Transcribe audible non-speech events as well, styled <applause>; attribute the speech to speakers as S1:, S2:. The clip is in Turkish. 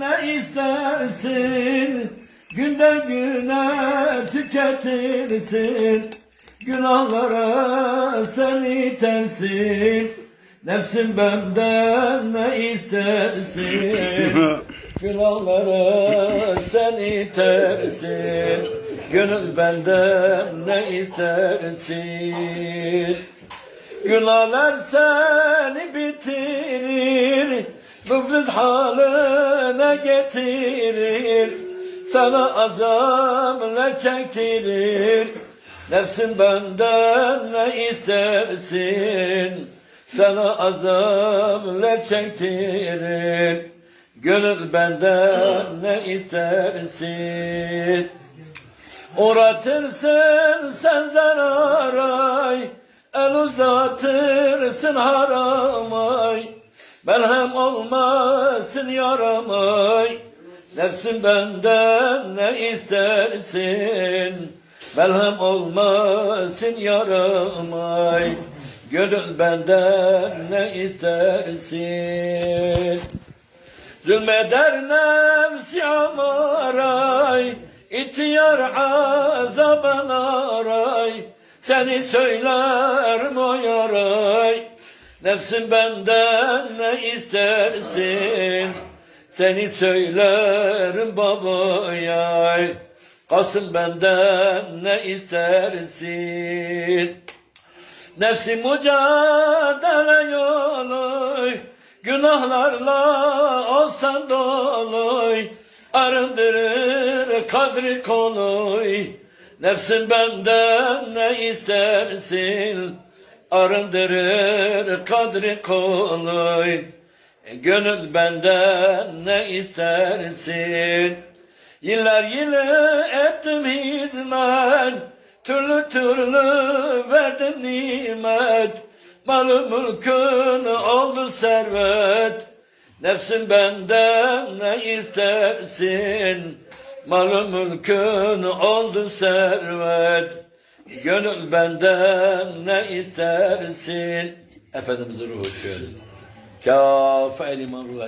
S1: ne istersin? Günde güne tüketirsin. Günahlara sen itersin Nefsin benden ne istersin? <laughs> Günahlara sen itersin Gönül benden ne istersin? Günahlar seni bitirir Müflis haline getirir. Sana azamlar çektirir Nefsin benden ne istersin? Sana azamlar çektirir Gönül benden ne istersin? Uğratırsın sen zararay El uzatırsın haramay Melhem olmasın yaramay Nefsin benden ne istersin? Melhem olmasın yaramay Gönül benden ne istersin? Zulmeder nefsi amaray İhtiyar azaban aray. Seni söylerim o yaray Nefsin benden ne istersin? Seni söylerim baba yay Kasım benden ne istersin? Nefsi mücadele yolu Günahlarla olsan dolu Arındırır kadri koloy Nefsin benden ne istersin Arındırır kadri koloy e, Gönül benden ne istersin? Yıllar yılı ettim hizmet Türlü türlü verdim nimet. Malı mülkün oldu servet Nefsin benden ne istersin? Malı mülkün oldu servet Gönül benden ne istersin? Efendimizin ruhu şöyle Kâfe eliman ruhu